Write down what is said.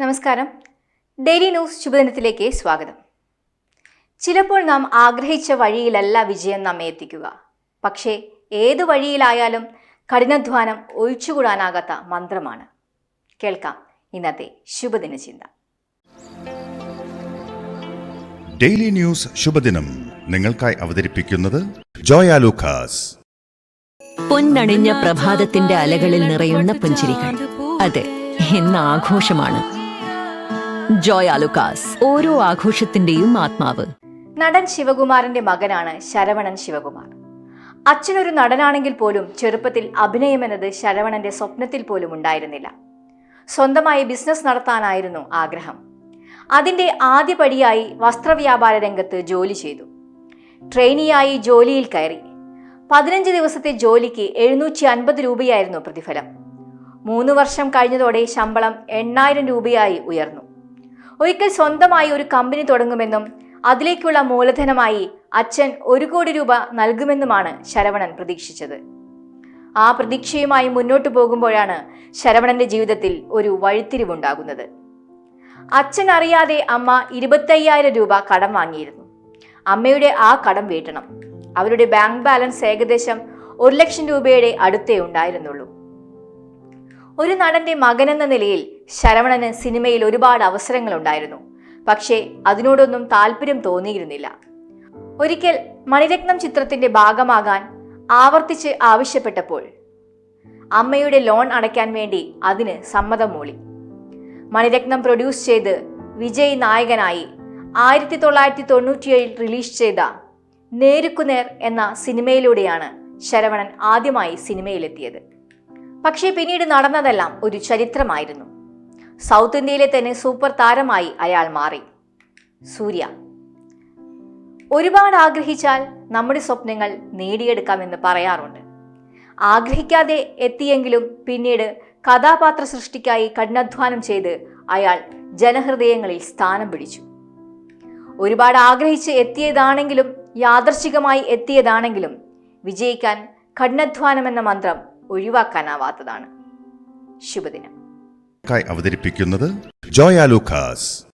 നമസ്കാരം. Daily news ശുഭദിനത്തിലേക്ക് സ്വാഗതം. ചിലപ്പോൾ നാം ആഗ്രഹിച്ച വഴിയിലല്ല വിജയം നമ്മെ എത്തിക്കുക. പക്ഷേ ഏത് വഴിയിലായാലും കഠിനാധ്വാനം ഒഴിച്ചുകൂടാനാകാത്ത മന്ത്രമാണ്. കേൾക്കാം ഇന്നത്തെ ശുഭദിന ചിന്ത. ഡെയിലി ന്യൂസ് ശുഭദിനം നിങ്ങൾക്കായി അവതരിപ്പിക്കുന്നത് ജോയ ലൂക്കാസ്. പൊന്നണിഞ്ഞ പ്രഭാതത്തിന്റെ അലകളിൽ നിറയുന്ന പുഞ്ചിരികൾ. അതെ എന്ന ആഘോഷമാണ്. ജോയ് ആലുക്കാസ് ഓരോ ആഘോഷത്തിന്റെയും ആത്മാവ്. നടൻ ശിവകുമാറിന്റെ മകനാണ് ശരവണൻ ശിവകുമാർ. അച്ഛനൊരു നടനാണെങ്കിൽ പോലും ചെറുപ്പത്തിൽ അഭിനയം എന്നത് ശരവണന്റെ സ്വപ്നത്തിൽ പോലും ഉണ്ടായിരുന്നില്ല. സ്വന്തമായി ബിസിനസ് നടത്താനായിരുന്നു ആഗ്രഹം. അതിന്റെ ആദ്യ പടിയായി വസ്ത്രവ്യാപാര രംഗത്ത് ജോലി ചെയ്തു. ട്രെയിനിയായി ജോലിയിൽ കയറി. പതിനഞ്ച് ദിവസത്തെ ജോലിക്ക് എഴുന്നൂറ്റി അൻപത് രൂപയായിരുന്നു പ്രതിഫലം. മൂന്ന് വർഷം കഴിഞ്ഞതോടെ ശമ്പളം എണ്ണായിരം രൂപയായി ഉയർന്നു. ഒരിക്കൽ സ്വന്തമായി ഒരു കമ്പനി തുടങ്ങുമെന്നും അതിലേക്കുള്ള മൂലധനമായി അച്ഛൻ ഒരു കോടി രൂപ നൽകുമെന്നുമാണ് ശരവണൻ പ്രതീക്ഷിച്ചത്. ആ പ്രതീക്ഷയുമായി മുന്നോട്ടു പോകുമ്പോഴാണ് ശരവണന്റെ ജീവിതത്തിൽ ഒരു വഴിത്തിരിവുണ്ടാകുന്നത്. അച്ഛൻ അറിയാതെ അമ്മ ഇരുപത്തയ്യായിരം രൂപ കടം വാങ്ങിയിരുന്നു. അമ്മയുടെ ആ കടം വീട്ടണം. അവരുടെ ബാങ്ക് ബാലൻസ് ഏകദേശം ഒരു ലക്ഷം രൂപയുടെ അടുത്തേ ഉണ്ടായിരുന്നുള്ളൂ. ഒരു നടന്റെ മകനെന്ന നിലയിൽ ശരവണന് സിനിമയിൽ ഒരുപാട് അവസരങ്ങളുണ്ടായിരുന്നു. പക്ഷേ അതിനോടൊന്നും താല്പര്യം തോന്നിയിരുന്നില്ല. ഒരിക്കൽ മണിരത്നം ചിത്രത്തിന്റെ ഭാഗമാകാൻ ആവർത്തിച്ച് ആവശ്യപ്പെട്ടപ്പോൾ അമ്മയുടെ ലോൺ അടയ്ക്കാൻ വേണ്ടി അതിന് സമ്മതം മൂളി. മണിരത്നം പ്രൊഡ്യൂസ് ചെയ്ത് വിജയ് നായകനായി ആയിരത്തി തൊള്ളായിരത്തി തൊണ്ണൂറ്റിയേഴിൽ റിലീസ് ചെയ്ത നേരുക്കുനേർ എന്ന സിനിമയിലൂടെയാണ് ശരവണൻ ആദ്യമായി സിനിമയിലെത്തിയത്. പക്ഷേ പിന്നീട് നടന്നതെല്ലാം ഒരു ചരിത്രമായിരുന്നു. സൗത്ത് ഇന്ത്യയിലെ തന്നെ സൂപ്പർ താരമായി അയാൾ മാറി. സൂര്യ. ഒരുപാട് ആഗ്രഹിച്ചാൽ നമ്മുടെ സ്വപ്നങ്ങൾ നേടിയെടുക്കാമെന്ന് പറയാറുണ്ട്. ആഗ്രഹിക്കാതെ എത്തിയെങ്കിലും പിന്നീട് കഥാപാത്ര സൃഷ്ടിക്കായി കഠിനാധ്വാനം ചെയ്ത് അയാൾ ജനഹൃദയങ്ങളിൽ സ്ഥാനം പിടിച്ചു. ഒരുപാട് ആഗ്രഹിച്ച് എത്തിയതാണെങ്കിലും യാദർശികമായി എത്തിയതാണെങ്കിലും വിജയിക്കാൻ കഠിനാധ്വാനം എന്ന മന്ത്രം ഒഴിവാക്കാനാവാത്തതാണ്. ശുഭദിനം. അവതരിപ്പിക്കുന്നത് ജോയ ലൂക്കാസ്.